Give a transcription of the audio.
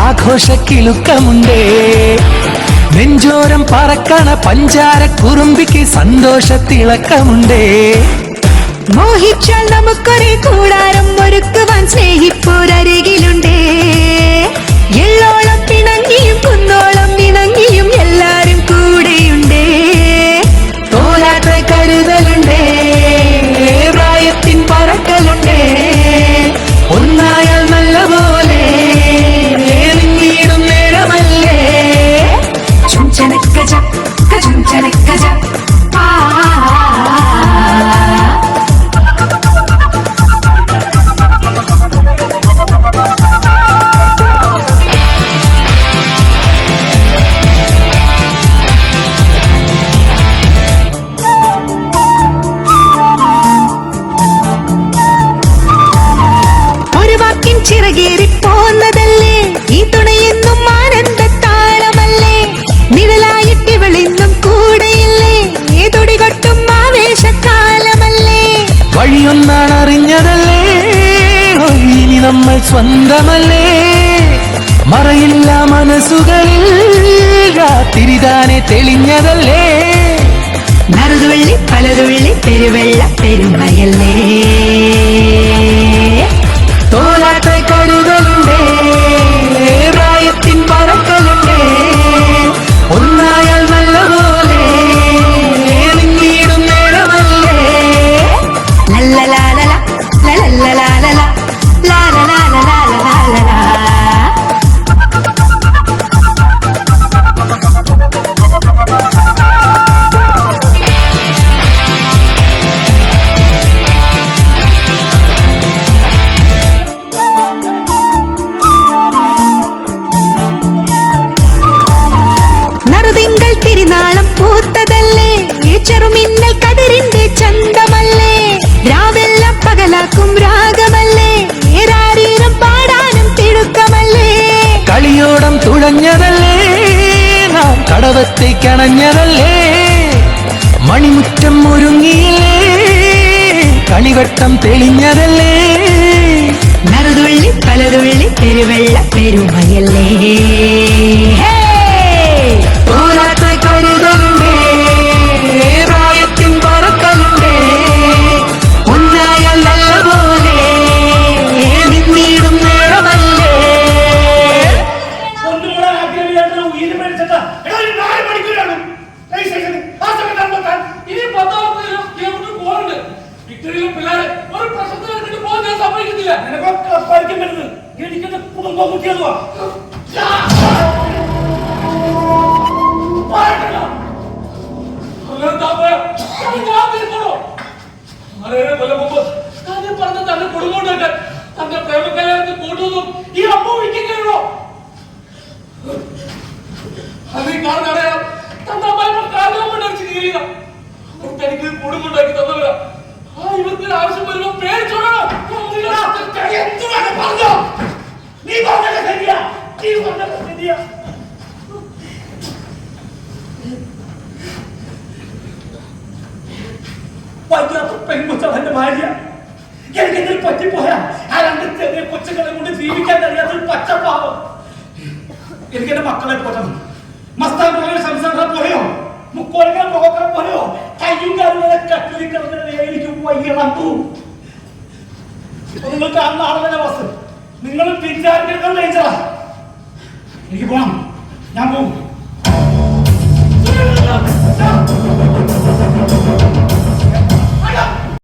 ആഘോഷ കിലുക്കമുണ്ടേ നെഞ്ചോരം പറക്കണ പഞ്ചാര കുറുമ്പിക്ക് സന്തോഷ തിളക്കമുണ്ടേ മോഹിച്ചാൽ നമുക്കൊരു കൂടാരം ഒരുക്കുവാൻ സ്നേഹിപ്പോരരികിലുണ്ടേ. വാക്കിൻ ചിറകേറി പോന്നതല്ലേ ഈ തുണയെന്നും ആനന്ദ താളമല്ലേ നിഴലായിട്ടിവളിന്നും കൂടെയില്ലേ ഏതൊടി കൊട്ടും ആവേശക്കാലമല്ലേ വഴിയൊന്നാണ് അറിഞ്ഞതല്ലേ? ഇനി നമ്മൾ സ്വന്തമല്ലേ? മറയില്ല മനസ്സുകളിൽ രാത്തിരിതാനെ തെളിഞ്ഞതല്ലേ? നറുതുള്ളി പലതുള്ളി പെരുവെള്ള പെരുമയല്ലേ? കളിയോടം നാം കടവത്തെ കണഞ്ഞതല്ലേ? മണിമുറ്റം ഒരുങ്ങിയില്ലേ? കണിവട്ടം തെളിഞ്ഞതല്ലേ? നറുതുള്ളി പലതുള്ളി പെരുവെള്ള തിരിച്ചോളൂ. നിനക്കൊക്കെ എന്നിട്ട് എനിക്ക് തന്നവരാ. ഇവർക്ക് ആവശ്യം വരുമ്പോ പേടിച്ചോളണം എന്തുവാണ്? പറഞ്ഞോ? നീ പറഞ്ഞത് ശരിയാ. നീ പറഞ്ഞത് ശരിയാ. വയ്യാത്ത പെൺകൊച്ചാണ് എന്റെ ഭാര്യ. എനിക്ക് എന്തെങ്കിലും പറ്റിപ്പോയാ? ആ രണ്ട് ചെറിയ കൊച്ചുങ്ങളെ കൊണ്ട് ജീവിക്കാൻ കഴിയാത്തൊരു പച്ചപ്പാവം. എനിക്ക് എന്റെ മക്കളെ പോറ്റണം മസ്താൻ പോലെ സംസാരം പോയോ മുക്കോലങ്ങൾ നോക്കാൻ പോയോ കയ്യും കാലുകളെ കട്ടിലിൽ കിടന്നത് എനിക്ക് വയ്യണു നിങ്ങൾ കാണുന്ന ആളുകളുടെ അവസ്ഥ നിങ്ങൾ വിചാരിക്കുന്നത് ഡേഞ്ചറാ എനിക്ക് പോണം. ഞാൻ പോകും